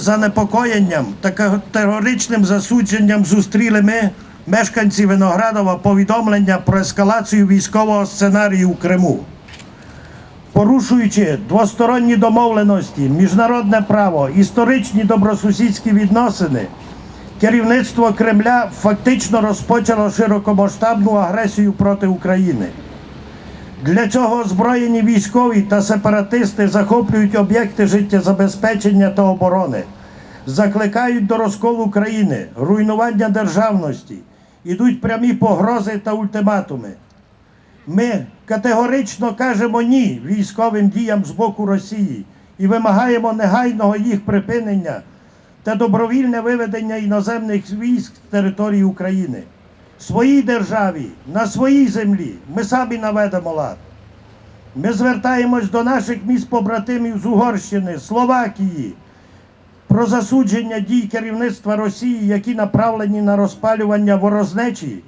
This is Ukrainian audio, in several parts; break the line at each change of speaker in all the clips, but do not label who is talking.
занепокоєнням та категоричним засудженням зустріли ми, мешканці Виноградова, повідомлення про ескалацію військового сценарію в Криму. Порушуючи двосторонні домовленості, міжнародне право, історичні добросусідські відносини, керівництво Кремля фактично розпочало широкомасштабну агресію проти України. Для цього озброєні військові та сепаратисти захоплюють об'єкти життєзабезпечення та оборони, закликають до розколу країни, руйнування державності, ідуть прямі погрози та ультиматуми. Ми категорично кажемо ні військовим діям з боку Росії і вимагаємо негайного їх припинення та добровільне виведення іноземних військ з території України. Своїй державі, на своїй землі ми самі наведемо лад. Ми звертаємось до наших міст побратимів з Угорщини, Словакії про засудження дій керівництва Росії, які направлені на розпалювання ворознечі,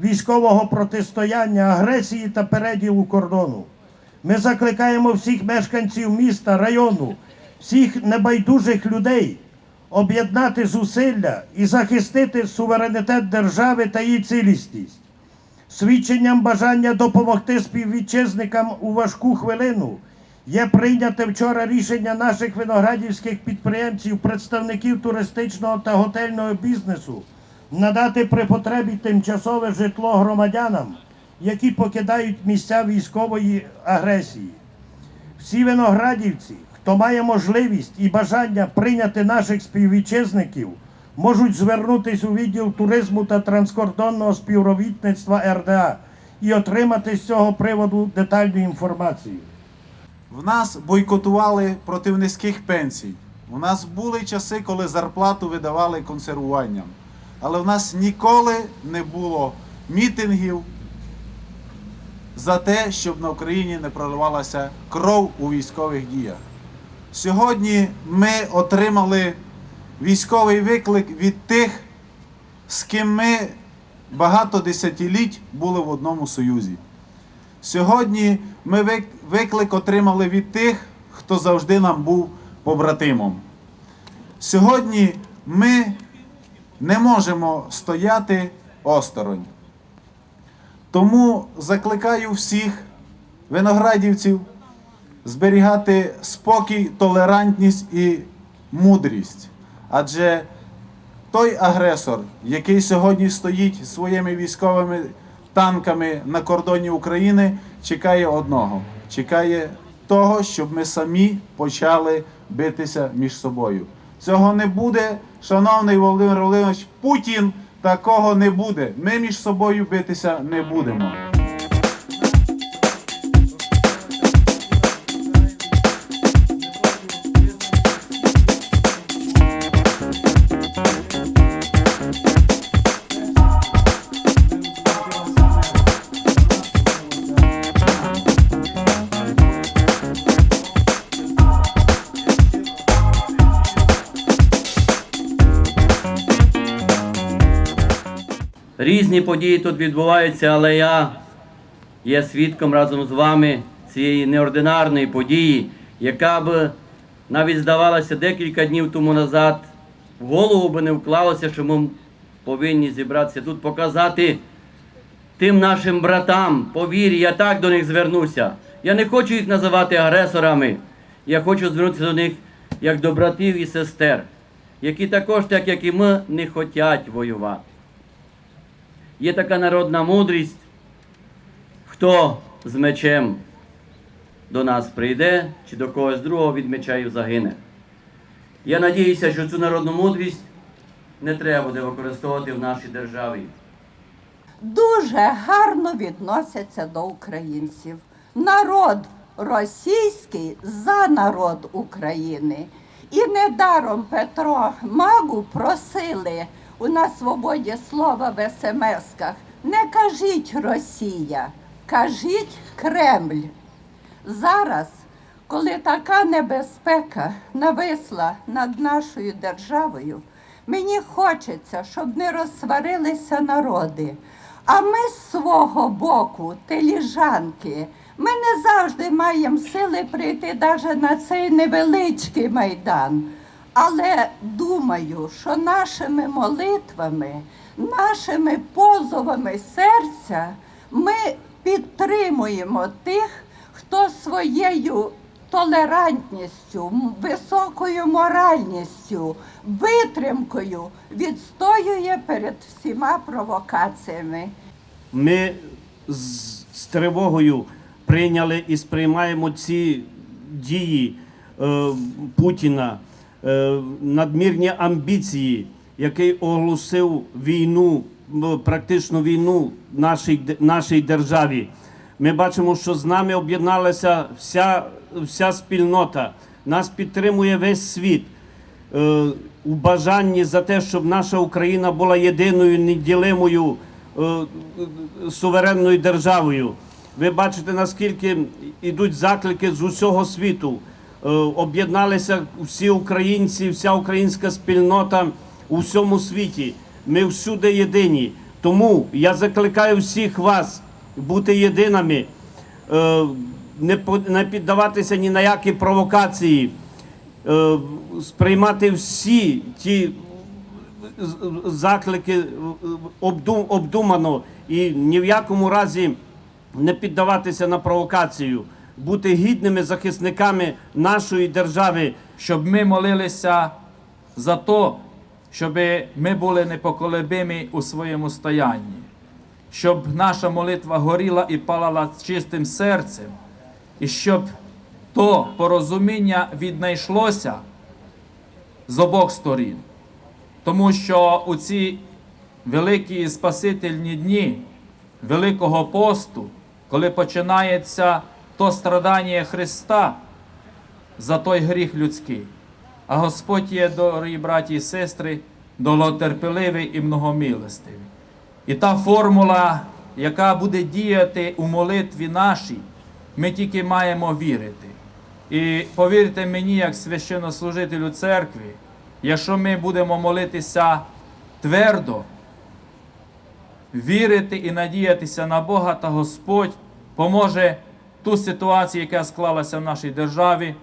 військового протистояння, агресії та переділу кордону. Ми закликаємо всіх мешканців міста, району, всіх небайдужих людей об'єднати зусилля і захистити суверенітет держави та її цілісність. Свідченням бажання допомогти співвітчизникам у важку хвилину є прийняте вчора рішення наших виноградівських підприємців, представників туристичного та готельного бізнесу надати при потребі тимчасове житло громадянам, які покидають місця військової агресії. Всі виноградівці, хто має можливість і бажання прийняти наших співвітчизників, можуть звернутися у відділ туризму та транскордонного співробітництва РДА і отримати з цього приводу детальну інформацію.
В нас бойкотували проти низьких пенсій. У нас були часи, коли зарплату видавали консервуванням. Але в нас ніколи не було мітингів за те, щоб на Україні не проливалася кров у військових діях. Сьогодні ми отримали військовий виклик від тих, з ким ми багато десятиліть були в одному союзі. Сьогодні ми виклик отримали від тих, хто завжди нам був побратимом. Сьогодні ми не можемо стояти осторонь. Тому закликаю всіх виноградівців зберігати спокій, толерантність і мудрість. Адже той агресор, який сьогодні стоїть своїми військовими танками на кордоні України, чекає одного: чекає того, щоб ми самі почали битися між собою. Цього не буде, шановний Володимир Володимирович, Путін такого не буде. Ми між собою битися не будемо.
Різні події тут відбуваються, але я є свідком разом з вами цієї неординарної події, яка б навіть здавалося декілька днів тому назад в голову би не вклалося, що ми повинні зібратися тут, показати тим нашим братам, повір'я, я так до них звернуся. Я не хочу їх називати агресорами. Я хочу звернутися до них як до братів і сестер, які також, так як і ми, не хочуть воювати. Є така народна мудрість, хто з мечем до нас прийде, чи до когось другого від меча і загине. Я надіюся, що цю народну мудрість не треба буде використовувати в нашій державі.
дуже гарно відносяться до українців. Народ російський за народ України. І недаром Петро Магу просили у на свободі слова в смс-ках. Не кажіть Росія, кажіть Кремль. Зараз, коли така небезпека нависла над нашою державою, мені хочеться, щоб не розсварилися народи. А ми з свого боку, теліжанки, ми не завжди маємо сили прийти навіть на цей невеличкий майдан. Але думаю, що нашими молитвами, нашими позовами серця ми підтримуємо тих, хто своєю толерантністю, високою моральністю, витримкою відстоює перед всіма провокаціями.
Ми з, тривогою прийняли і сприймаємо ці дії е, Путіна, надмірні амбіції, який оголосив війну, м, практично війну нашій, нашій державі. Ми бачимо, що з нами об'єдналася вся, вся спільнота. Нас підтримує весь світ е, у бажанні за те, щоб наша Україна була єдиною неділимою е, е, суверенною державою. Ви бачите, наскільки йдуть заклики з усього світу. Е, Об'єдналися всі українці, вся українська спільнота у всьому світі. Ми всюди єдині. Тому я закликаю всіх вас бути єдиними, е, не піддаватися ні на які провокації е, сприймати всі ті заклики обдумано і ні в якому разі не піддаватися на провокацію, бути гідними захисниками нашої держави.
щоб ми молилися за то, щоб ми були непоколебимі у своєму стоянні, щоб наша молитва горіла і палала чистим серцем, і щоб то порозуміння віднайшлося з обох сторін. Тому що у ці великі спасительні дні Великого посту, коли починається то страдання Христа, за той гріх людський. А Господь є, дорогі браті і сестри, долотерпеливий і многомилостивий. І та формула, яка буде діяти у молитві нашій, ми тільки маємо вірити. І повірте мені, як священнослужителю церкви, якщо ми будемо молитися твердо, вірити і надіятися на Бога та Господь поможе ту ситуацію, яка склалася в нашій державі,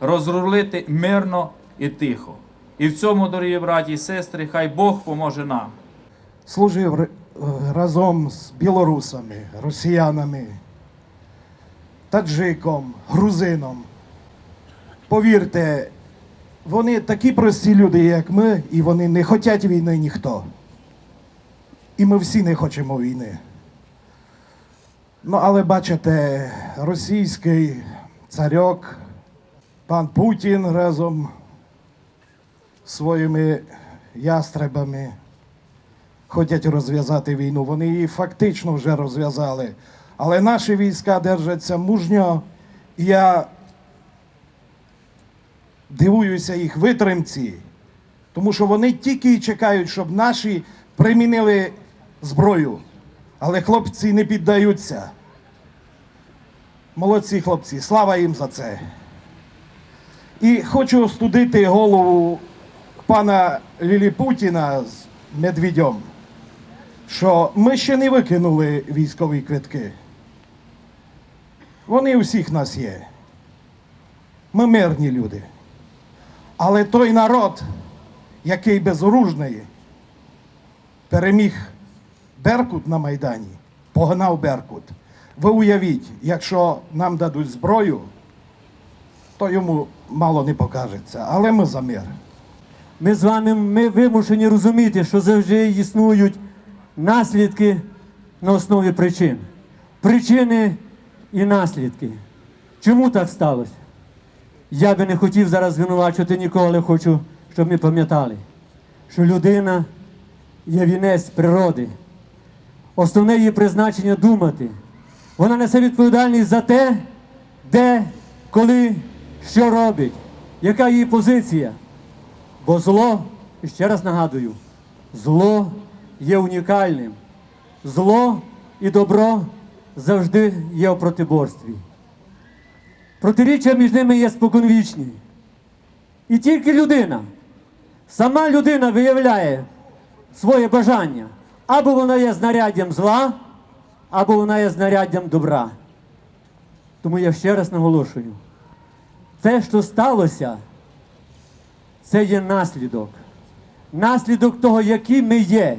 розрулити мирно і тихо. І в цьому, дорогі браті і сестри, хай Бог поможе нам.
служив разом з білорусами, росіянами, таджиком, грузином. Повірте, вони такі прості люди, як ми, і вони не хочуть війни ніхто. І ми всі не хочемо війни. Ну, але бачите, російський царьок, пан Путін разом своїми ястребами хочуть розв'язати війну. Вони її фактично вже розв'язали. Але наші війська держаться мужньо. Я дивуюся їх витримці, тому що вони тільки й чекають, щоб наші примінили зброю. Але хлопці не піддаються. Молодці хлопці, слава їм за це. І хочу остудити голову пана Ліліпутіна з Медведем, що ми ще не викинули військові квитки. Вони у всіх нас є. Ми мирні люди. Але той народ, який безоружний, переміг Беркут на Майдані, погнав Беркут. Ви уявіть, якщо нам дадуть зброю, то йому мало не покажеться. Але ми за мир.
Ми з вами ми вимушені розуміти, що завжди існують наслідки на основі причин. Причини і наслідки. Чому так сталося? Я би не хотів зараз звинувачувати нікого, але хочу, щоб ми пам'ятали, що людина є вінець природи. Основне її призначення думати. Вона несе відповідальність за те, де, коли, що робить, яка її позиція. Бо зло, ще раз нагадую, зло є унікальним. Зло і добро завжди є у протиборстві. Протиріччя між ними є споконвічні. І тільки людина, сама людина виявляє своє бажання. Або вона є знаряддям зла, або вона є знаряддям добра. Тому я ще раз наголошую: те, що сталося, це є наслідок. Наслідок того, які ми є.